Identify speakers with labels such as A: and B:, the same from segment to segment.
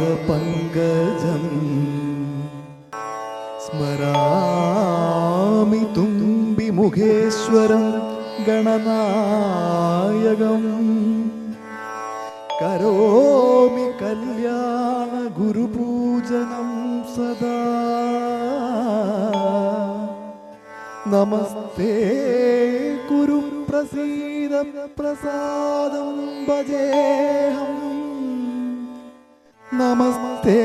A: പാദപങ്കജം സ്മരാമി തുമ്പി മുഖേശ്വരം ഗണനായകം. കരോമി കല്യാണ ഗുരുപൂജനം സദാ. നമസ്തേ കുരു പ്രസീദ പ്രസാദം ഭജേഹം. നമസ്തേ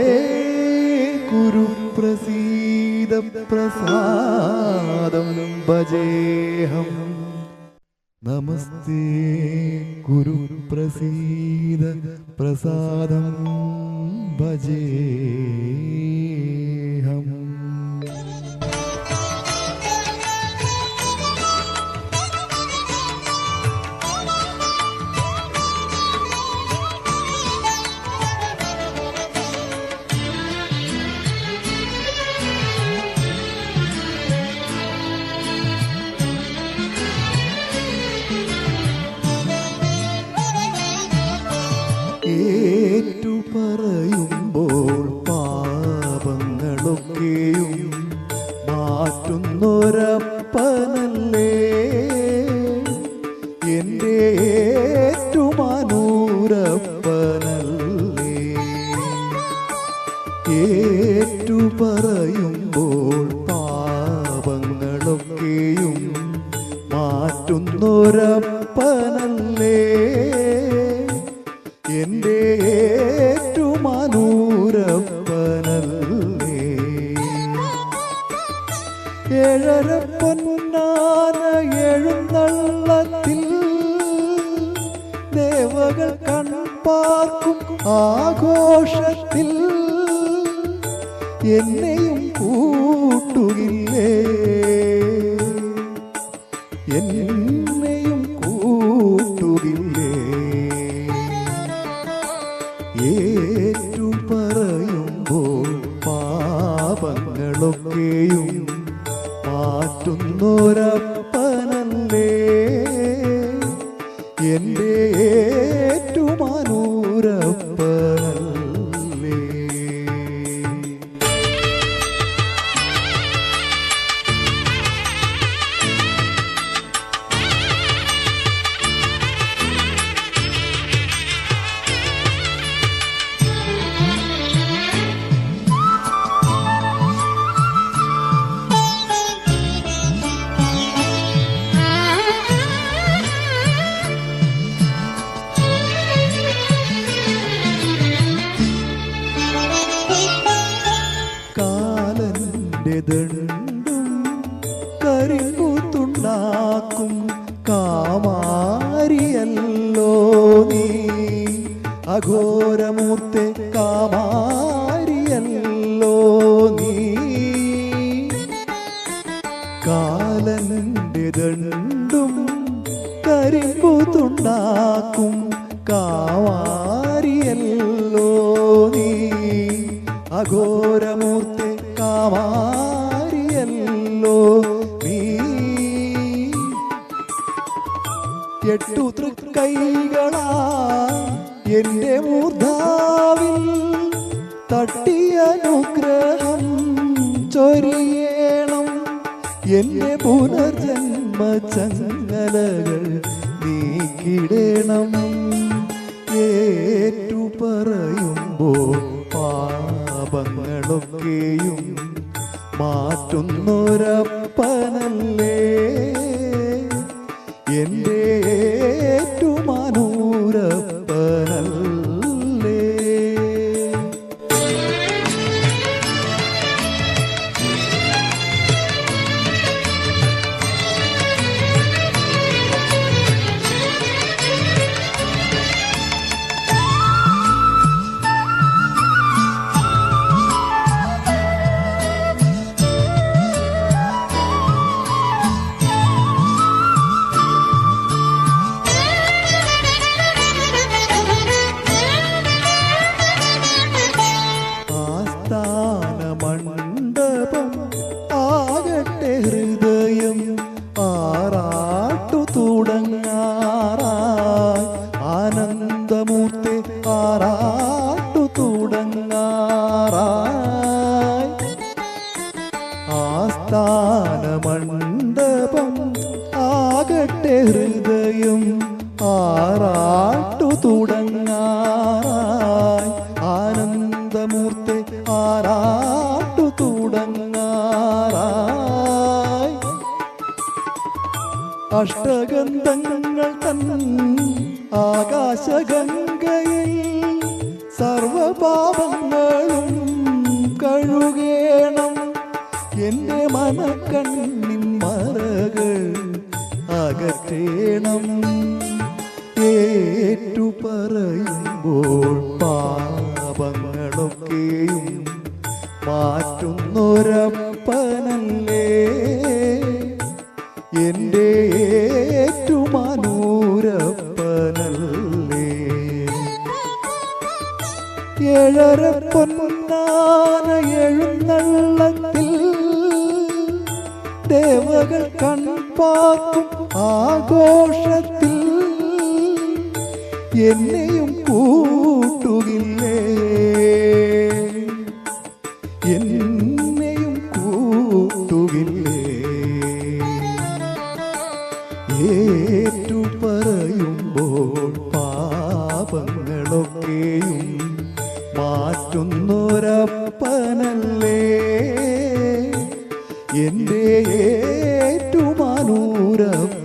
A: കുരു പ്രസീദ പ്രസാദം ഭജേഹം. നമസ്തേ കുരു പ്രസാദം പ്രസാദം മാറ്റുന്നൊരപ്പനല്ലേ എന്റെ ഏറ്റുമാനൂരപ്പനല്ലേ ഏഴര പൊന്നാന എഴുന്നള്ളത്തിൽ ദേവകൾ കൺപാർക്കും ആഘോഷത്തിൽ. എന്നെയും പാപങ്ങളൊക്കെയും മാറ്റുന്നൊരപ്പനല്ലേ? എന്റെ കാമാരിയല്ലോ നീ. അഘോരമൂർത്തെ കാമാരിയല്ലോ നീ. കാലന്റെ ദണ്ടും കരിമ്പൂത്തുണ്ടാക്കും കാവാരിയല്ലോ നീ. അഘോരമൂർത്തെ കാവാരിയല്ലോ എട്ടു തൃക്കൈകളാ എന്റെ മൂർധാവിൽ തട്ടിയനുഗ്രഹം ചൊരിയേണം. എന്റെ പുനർജന്മ ചങ്ങലകൾ നീക്കിടേണം. ഏറ്റു പറയുമ്പോൾ പാപങ്ങളൊക്കെയും മാറ്റുന്നൊരപ്പനല്ലേ? ആസ്ഥാന മണ്ഡപം ആകട്ടെ ഹൃദയം ആറാട്ടു തുടങ്ങാറായി. ആനന്ദമൂർത്തി ആറാട്ടു തുടങ്ങാറായി. അഷ്ടഗന്ധങ്ങൾ തൻ ആകാശഗംഗയിൽ സർവപാപങ്ങൾ എന്റെ മനക്കണ്ണിൻ മറകൾ അകറ്റേണം. ഏറ്റു പറയുമ്പോൾ പാപങ്ങളൊക്കെയും മാറ്റുന്നൊരപ്പനല്ലേ? എന്റെ ഏറ്റുമാനൂരപ്പനല്ലേ? ഏഴര പൊന്നാന എഴുന്നള്ളത്തിൽ ദേവകൾ കൺപാക്കും ആഘോഷത്തിൽ. എന്നെയും കൂട്ടുകില്ലേ? എന്നെയും കൂട്ടുകില്ലേ? ഏറ്റു എന്റെ ഏറ്റുമാനൂരപ്പനല്ലേ